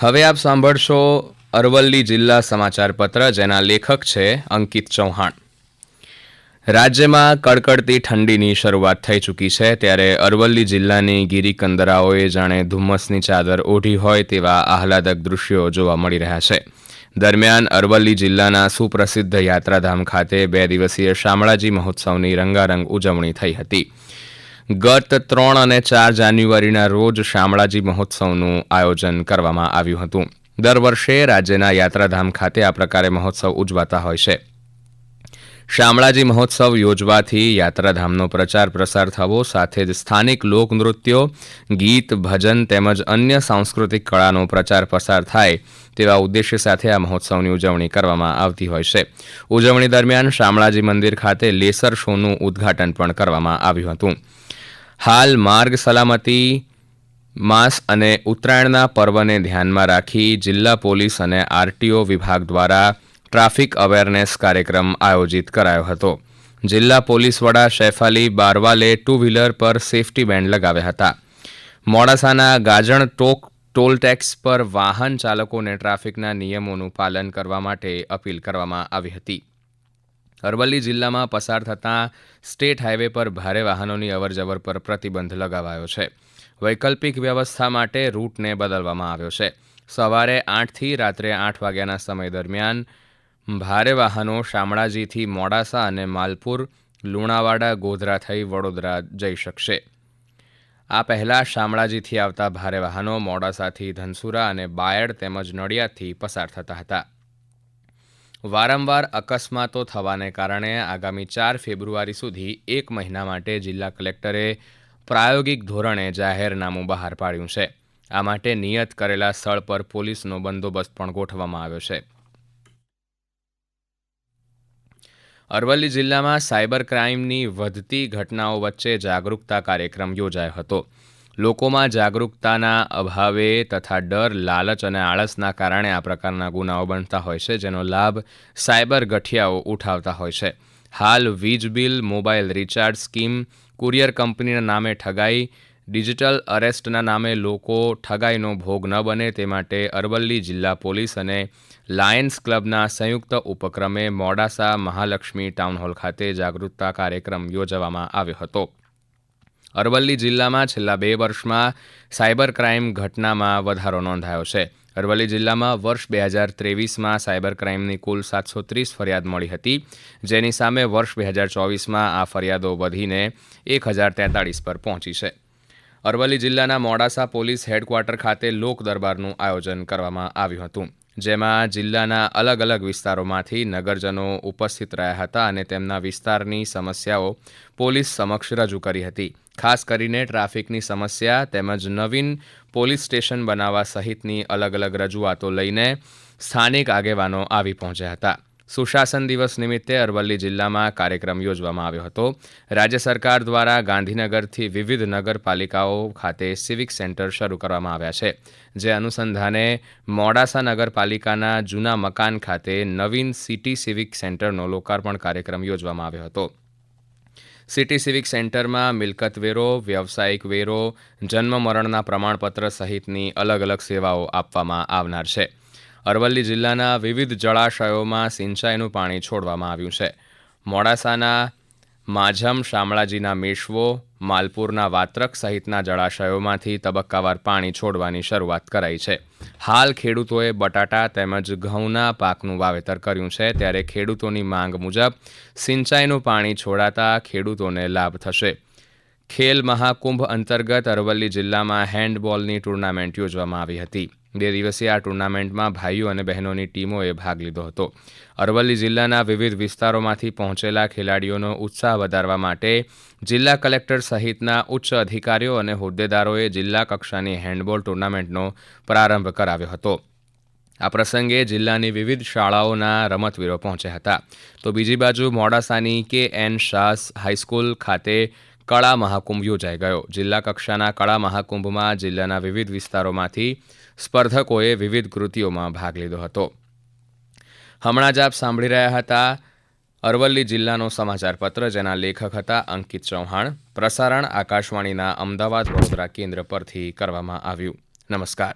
હવે આપ સાંભળશો અરવલ્લી જિલ્લા સમાચાર પત્ર જેના લેખક છે અંકિત ચૌહાણ. રાજ્યમાં કડકડતી ઠંડીની શરૂઆત થઈ ચૂકી છે. ત્યારે અરવલ્લી જિલ્લાની ગિરિકંદરાઓએ જાણે ધુમ્મસની ચાદર ઓઢી હોય તેવા આહલાદક દૃશ્યો જોવા મળી રહ્યા છે. દરમિયાન અરવલ્લી જિલ્લાના સુપ્રસિદ્ધ યાત્રાધામ ખાતે બે દિવસીય શામળાજી મહોત્સવની રંગારંગ ઉજવણી થઈ હતી. ગત ત્રણ અને ચાર જાન્યુઆરીના રોજ શામળાજી મહોત્સવનું આયોજન કરવામાં આવ્યું હતું. દર વર્ષે રાજ્યના યાત્રાધામ ખાતે આ પ્રકારે મહોત્સવ ઉજવાતા હોય છે. શામળાજી મહોત્સવ યોજવાથી યાત્રાધામનો પ્રચાર પ્રસાર થવો સાથે જ સ્થાનિક લોકનૃત્યો, ગીત, ભજન તેમજ અન્ય સાંસ્કૃતિક કળાનો પ્રચાર પ્રસાર થાય તેવા ઉદ્દેશ્ય સાથે આ મહોત્સવની ઉજવણી કરવામાં આવતી હોય છે. ઉજવણી દરમિયાન શામળાજી મંદિર ખાતે લેસર શોનું ઉદ્ઘાટન પણ કરવામાં આવ્યું હતું. હાલ માર્ગ સલામતી, માસ અને ઉત્તરાયણના પર્વને ધ્યાનમાં રાખી જિલ્લા પોલીસ અને આરટીઓ વિભાગ દ્વારા ટ્રાફિક અવેરનેસ કાર્યક્રમ આયોજિત કરાયો હતો. જિલ્લા પોલીસ વડા શેફાલી બારવાલે ટુ વ્હીલર પર સેફટી બેન્ડ લગાવ્યા હતા. મોડાસાના ગાજણ ટોક ટોલ ટેક્સ પર વાહન ચાલકોને ટ્રાફિકના નિયમોનું પાલન કરવા માટે અપીલ કરવામાં આવી હતી. અરવલ્લી જિલ્લામાં પસાર થતાં સ્ટેટ હાઈવે પર ભારે વાહનોની અવરજવર પર પ્રતિબંધ લગાવાયો છે. વૈકલ્પિક વ્યવસ્થા માટે રૂટને બદલવામાં આવ્યો છે. સવારે આઠથી રાત્રે આઠ વાગ્યાના સમય દરમિયાન ભારે વાહનો શામળાજીથી મોડાસા અને માલપુર, લુણાવાડા, ગોધરા થઈ વડોદરા જઈ શકશે. આ પહેલાં શામળાજીથી આવતા ભારે વાહનો મોડાસાથી ધનસુરા અને બાયડ તેમજ નડિયાદથી પસાર થતા હતા. વારંવાર અકસ્માતો થવાને કારણે આગામી ચાર ફેબ્રુઆરી સુધી એક મહિના માટે જિલ્લા કલેક્ટરે પ્રાયોગિક ધોરણે જાહેરનામું બહાર પાડ્યું છે. આ માટે નિયત કરેલા સ્થળ પર પોલીસનો બંદોબસ્ત પણ ગોઠવવામાં આવ્યો છે. અરવલ્લી જિલ્લામાં સાયબર ક્રાઇમની વધતી ઘટનાઓ વચ્ચે જાગરૂકતા કાર્યક્રમ યોજાયો હતો. લોકોમાં જાગરૂકતાના અભાવે તથા ડર, લાલચ અને આળસના કારણે આ પ્રકારના ગુનાઓ બનતા હોય છે, જેનો લાભ સાયબર ગઠિયાઓ ઉઠાવતા હોય છે. હાલ વીજ bill, mobile recharge scheme, courier કંપનીના નામે ઠગાઈ, ડિજિટલ અરેસ્ટના નામે લોકો ઠગાઈનો ભોગ ન બને તે માટે અરવલ્લી જિલ્લા પોલીસ અને લાયન્સ ક્લબના સંયુક્ત ઉપક્રમે મોડાસા મહાલક્ષ્મી ટાઉન હોલ ખાતે જાગૃતતા કાર્યક્રમ યોજવામાં આવ્યો હતો. અરવલ્લી જિલ્લામાં છેલ્લા બે વર્ષમાં સાયબર ક્રાઇમ ઘટનામાં વધારો નોંધાયો છે. અરવલ્લી જિલ્લામાં વર્ષ બે હજાર ત્રેવીસમાં સાયબર ક્રાઇમની કુલ સાતસો ત્રીસ ફરિયાદ મળી હતી. જેની સામે વર્ષ બે હજાર ચોવીસમાં આ ફરિયાદો વધીને એક હજાર તેતાળીસ પર પહોંચી છે. અરવલ્લી જિલ્લાના મોડાસા પોલીસ હેડક્વાર્ટર ખાતે લોક દરબારનું આયોજન કરવામાં આવ્યું હતું. જેમાં જિલ્લાના અલગ અલગ વિસ્તારોમાંથી નગરજનો ઉપસ્થિત રહ્યા હતા અને તેમના વિસ્તારની સમસ્યાઓ પોલીસ સમક્ષ રજૂ કરી હતી. ખાસ કરીને ટ્રાફિકની સમસ્યા તેમજ નવીન પોલીસ સ્ટેશન બનાવવા સહિતની અલગ અલગ રજૂઆતો લઈને સ્થાનિક આગેવાનો આવી પહોંચ્યા હતા. સુશાસન દિવસ નિમિત્તે અરવલ્લી જિલ્લામાં કાર્યક્રમ યોજવામાં આવ્યો હતો. રાજ્ય સરકાર દ્વારા ગાંધીનગરથી વિવિધ નગરપાલિકાઓ ખાતે સિવિક સેન્ટર શરૂ કરવામાં આવ્યા છે, જે અનુસંધાને મોડાસા નગરપાલિકાના જૂના મકાન ખાતે નવીન સિટી સિવિક સેન્ટરનો લોકાર્પણ કાર્યક્રમ યોજવામાં આવ્યો હતો. સિટી સિવિક સેન્ટરમાં મિલકત વેરો, વ્યવસાયિક વેરો, જન્મ મરણના પ્રમાણપત્ર સહિતની અલગ અલગ સેવાઓ આપવામાં આવનાર છે. અરવલ્લી જિલ્લાના વિવિધ જળાશયોમાં સિંચાઈનું પાણી છોડવામાં આવ્યું છે. મોડાસાના માઝમ શામળાજીના મેશવો, માલપુરના વાત્રક સહિતના જળાશયોમાંથી તબક્કાવાર પાણી છોડવાની શરૂઆત કરાઈ છે. હાલ ખેડૂતોએ બટાટા તેમજ ઘઉંના પાકનું વાવેતર કર્યું છે. ત્યારે ખેડૂતોની માંગ મુજબ સિંચાઈનું પાણી છોડાતા ખેડૂતોને લાભ થશે. ખેલ મહાકુંભ અંતર્ગત અરવલ્લી જિલ્લામાં હેન્ડબોલની ટુર્નામેન્ટ યોજવામાં આવી હતી. બે દિવસીય આ ટુર્નામેન્ટમાં ભાઈઓ અને બહેનોની ટીમોએ ભાગ લીધો હતો. અરવલ્લી જિલ્લાના વિવિધ વિસ્તારોમાંથી પહોંચેલા ખેલાડીઓનો ઉત્સાહ વધારવા માટે જિલ્લા કલેક્ટર સહિતના ઉચ્ચ અધિકારીઓ અને હોદ્દેદારોએ જિલ્લા કક્ષાની હેન્ડબોલ ટુર્નામેન્ટનો પ્રારંભ કરાવ્યો હતો. આ પ્રસંગે જિલ્લાની વિવિધ શાળાઓના રમતવીરો પહોંચ્યા હતા. તો બીજી બાજુ મોડાસાની કે એન શાહ હાઈસ્કૂલ ખાતે કળા મહાકુંભ યોજાઈ ગયો. જિલ્લા કક્ષાના કળા મહાકુંભમાં જિલ્લાના વિવિધ વિસ્તારોમાંથી સ્પર્ધકોએ વિવિધ કૃતિઓમાં ભાગ લીધો હતો. હમણાં જ આપ સાંભળી રહ્યા હતા અરવલ્લી જિલ્લાનો સમાચાર પત્ર જેના લેખક હતા અંકિત ચૌહાણ. પ્રસારણ આકાશવાણીના અમદાવાદ વડોદરા કેન્દ્ર પરથી કરવામાં આવ્યું. નમસ્કાર.